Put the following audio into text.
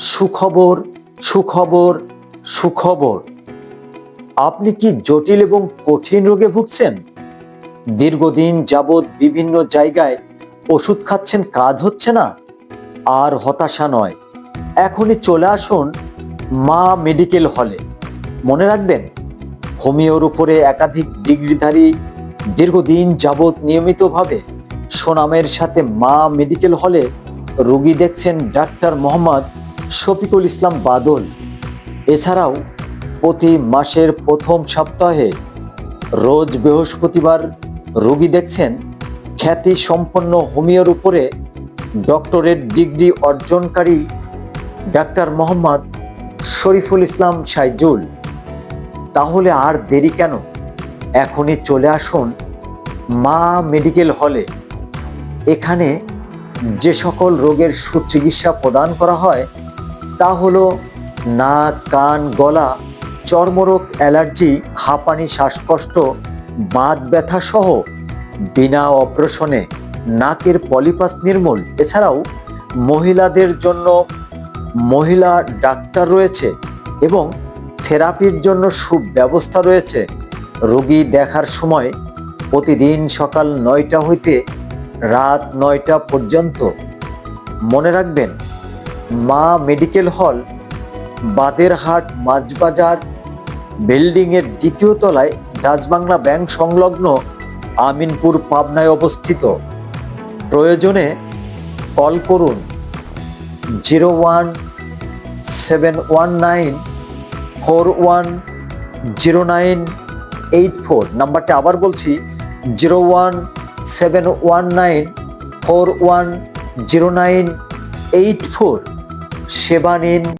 সুখবর সুখবর সুখবর। আপনি কি জটিল এবং কঠিন রোগে ভুগছেন? দীর্ঘদিন যাবৎ বিভিন্ন জায়গায় ওষুধ খাচ্ছেন কাজ হচ্ছে না? আর হতাশা নয়। এখনই চলে আসুন মা মেডিকেল হলে। মনে রাখবেন, হোমিওর উপরে একাধিক ডিগ্রিধারী দীর্ঘদিন যাবৎ নিয়মিতভাবে সুনামের সাথে মা মেডিকেল হলে রুগী দেখছেন ডাক্তার মোহাম্মদ শফিকুল ইসলাম বাদল। এছাড়াও প্রতি মাসের প্রথম সপ্তাহে রোজ বৃহস্পতিবার রোগী দেখছেন খ্যাতি সম্পন্ন হোমিওর উপরে ডক্টরেট ডিগ্রি অর্জনকারী ডাক্তার মোহাম্মদ শরীফুল ইসলাম সাইজুল। তাহলে আর দেরি কেন? এখনই চলে আসুন মা মেডিকেল হলে। এখানে যে সকল রোগের সুচিকিৎসা প্রদান করা হয় তা হলো নাক কান, গলা, চর্মরোগ, অ্যালার্জি, হাঁপানি, শ্বাসকষ্ট, বাত ব্যথা সহ বিনা অপারেশনে নাকের পলিপাস নির্মূল। এছাড়াও মহিলাদের জন্য মহিলা ডাক্তার রয়েছে এবং থেরাপির জন্য সুব্যবস্থা রয়েছে। রোগী দেখার সময় প্রতিদিন সকাল নয়টা হইতে রাত নয়টা পর্যন্ত। মনে রাখবেন মা মেডিকেল হল, বাদেরহাট মাছবাজার বিল্ডিংয়ের দ্বিতীয় তলায় ডাচবাংলা ব্যাংক সংলগ্ন আমিনপুর পাবনায় অবস্থিত। প্রয়োজনে কল করুন zero one seven one nine four one zero nine eight four. নাম্বারটা আবার বলছি, zero one seven one nine four one zero nine eight four. সেবা নিন।